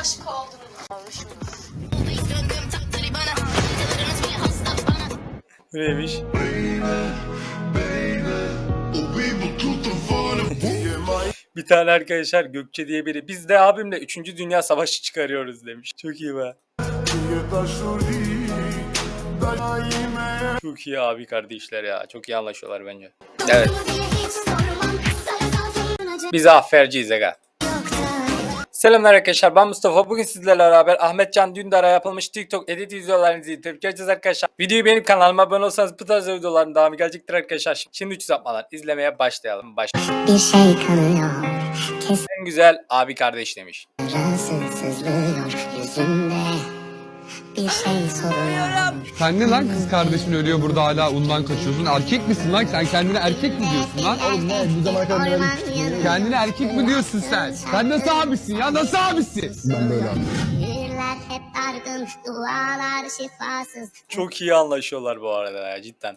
aşık oldunuz? Neymiş? Bir tane arkadaşlar Gökçe diye biri. Biz de abimle 3. Dünya Savaşı çıkarıyoruz demiş. Çok iyi be. Çok iyi abi kardeşler ya. Çok iyi anlaşıyorlar bence. Evet. Biz aferciyiz aga. Selamlar arkadaşlar ben Mustafa. Bugün sizlerle beraber Ahmet Can Dündar'a yapılmış TikTok edit videolarını izleyip tepki vereceğiz arkadaşlar. Videoyu beğenip kanalıma abone olsanız bu tarz videoların devamı gelecektir arkadaşlar. Şimdi hiç uzatmadan izlemeye başlayalım. Başlayalım. Bir şey kanıyor, En güzel abi kardeş demiş. yüzümde. Bir şey soruyor. Sen ne lan kız kardeşin ölüyor burada hala undan kaçıyorsun. Erkek misin lan? Sen kendine erkek mi diyorsun lan? Oğlum ne bu zamana kadar Kendine erkek mi diyorsun sen? Sen nasıl abisin ya? Nasıl abisin? Yüreğler hep dargın, dualar şifasız. Çok iyi anlaşıyorlar bu arada ya cidden.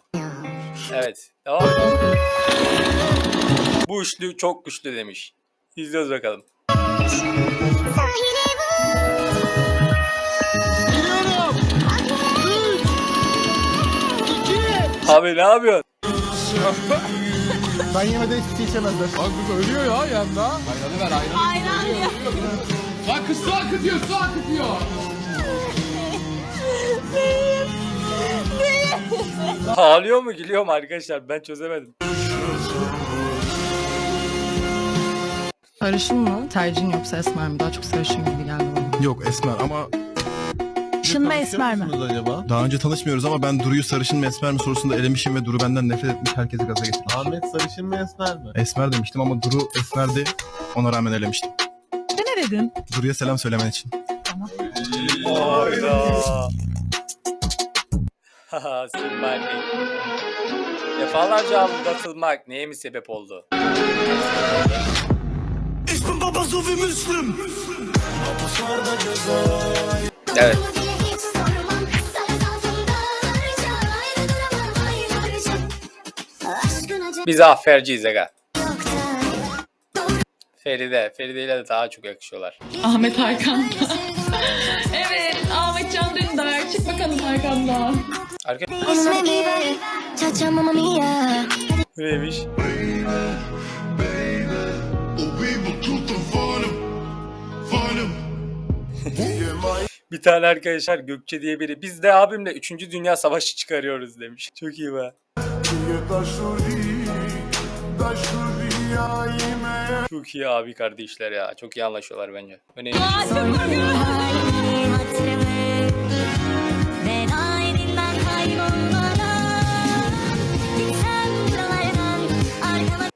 Evet. Devam. Bu üçlü çok güçlü demiş. İzliyoruz bakalım. Sahile Abi ne yapıyorsun? Ben yemeden hiçbir şey içemezler. Bak kız ölüyor ya yanında. Ayranı ver ayranı. Ayran ya. Lan kız su akıtıyor su akıtıyor. Ağlıyor mu gülüyor mu arkadaşlar ben çözemedim. Sarışın mı? Tercihin yoksa esmer mi? Daha çok sarışın gibi geldi bana. Yok esmer ama Şın mı esmer mi? acaba? Daha önce tanışmıyoruz ama ben Duru'yu sarışın mı esmer mi sorusunda elemişim ve Duru benden nefret etmiş herkesi gaza getirmiş. Ahmet sarışın mı esmer mi? Esmer demiştim ama Duru esmerdi. Ona rağmen elemiştim. Sen ne dedin? Duru'ya selam söylemen için. Hayda. Haha sırmak. Defalarca aldatılmak neye mi sebep oldu? Evet. Biz aferciyiz aga. yoktan. Feride. Feride ile de daha çok yakışıyorlar. Ahmet Hakan. evet Ahmet Can Dündar. Çık bakalım Hakan'dan. Arkadaşlar neymiş? Bir tane arkadaşlar Gökçe diye biri. Biz de abimle 3. Dünya Savaşı çıkarıyoruz demiş. Çok iyi be. Çok iyi abi kardeşler ya. Çok iyi anlaşıyorlar bence. Neymiş?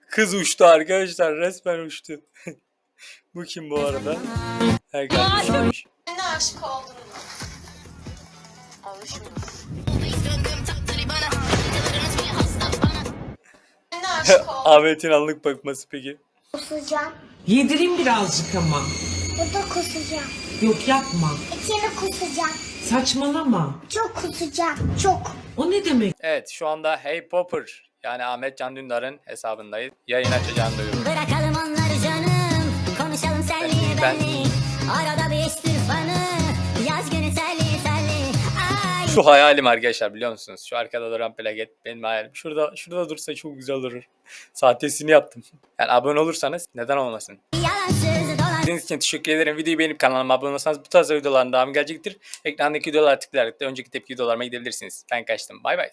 Kız uçtu arkadaşlar. Resmen uçtu. Bu kim bu arada? Her. Ne aşık oldunuz? Ne aşık Ahmet'in anlık bakması peki. Kusacağım. Yedireyim birazcık ama. Burada kusacağım. Yok yapma. İçeri kusacağım. Saçmalama. Çok kusacağım. Çok. O ne demek? Evet şu anda Hey Popper yani Ahmet Can Dündar'ın hesabındayız. Yayın açacağını duyuyorum. Bırakalım onları canım. Konuşalım senli Ben- benli. Arada bir istirfanı. Yaz günü. Ay. Şu hayalim arkadaşlar biliyor musunuz? Şu arkada duran plaket benim hayalim. Şurada şurada dursa çok güzel durur. Sahtesini yaptım. Yani abone olursanız neden olmasın? İzlediğiniz için teşekkür ederim. Videoyu beğenip kanalıma abone olursanız bu tarz videoların devamı gelecektir. Ekrandaki videolar tıklayarak da önceki tepki videolarıma gidebilirsiniz. Ben kaçtım. Bay bay.